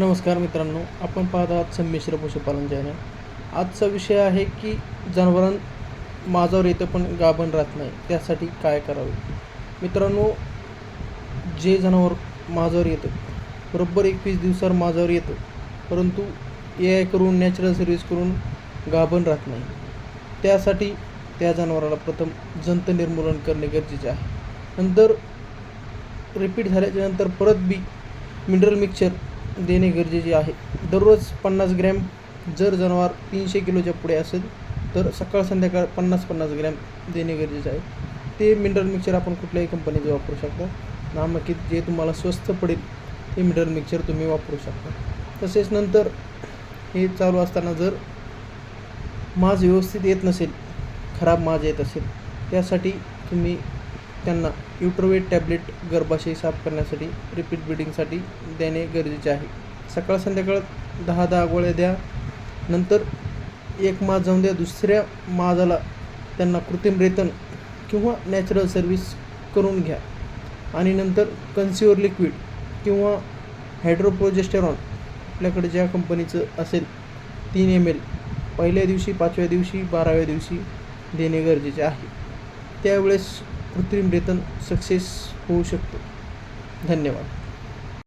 नमस्कार मित्रांनो आपण पाहत आहात संमिश्र पशुपालन चॅनल. आजचा विषय आहे की जनावरां माझावर येतं पण गाभण राहत नाही त्यासाठी काय करावे? मित्रांनो जे जनावर माझावर येतं बरोबर एकवीस दिवसावर माझावर येतं परंतु ए आय करून नॅचरल सर्व्हिस करून गाभण राहत नाही. त्यासाठी त्या जनावराला प्रथम जंत निर्मूलन करणे गरजेचे आहे. नंतर रिपीट झाल्याच्यानंतर परत बी मिनरल मिक्सचर देणे गरजेचे आहे. दररोज पन्नास ग्रॅम जर जनावर तीनशे किलोच्या पुढे असेल तर सकाळ संध्याकाळ पन्नास पन्नास ग्रॅम देणे गरजेचे आहे. ते मिनरल मिक्सर आपण कुठल्याही कंपनीचे वापरू शकता. नामकीत जे तुम्हाला स्वस्त पडेल ते मिनरल मिक्सर तुम्ही वापरू शकता. तसेच नंतर हे चालू असताना जर माज व्यवस्थित येत नसेल खराब माज येत असेल त्यासाठी तुम्ही त्यांना युट्रोवेट टॅबलेट गर्भाशय साफ करण्यासाठी रिपीट ब्रिडिंगसाठी देणे गरजेचे आहे. सकाळ संध्याकाळ दहा दहा गोळ्या द्या. नंतर एक मास जाऊन द्या. दुसऱ्या माजाला त्यांना कृत्रिम रेतन किंवा नॅचरल सर्व्हिस करून घ्या. आणि नंतर कन्सिओर लिक्विड किंवा हायड्रोप्रोजेस्टेरॉन आपल्याकडे ज्या कंपनीचं असेल तीन एम एल पहिल्या दिवशी पाचव्या दिवशी बाराव्या दिवशी देणे गरजेचे आहे. त्यावेळेस कृत्रिम रेतन सक्सेस होऊ शकतो. धन्यवाद.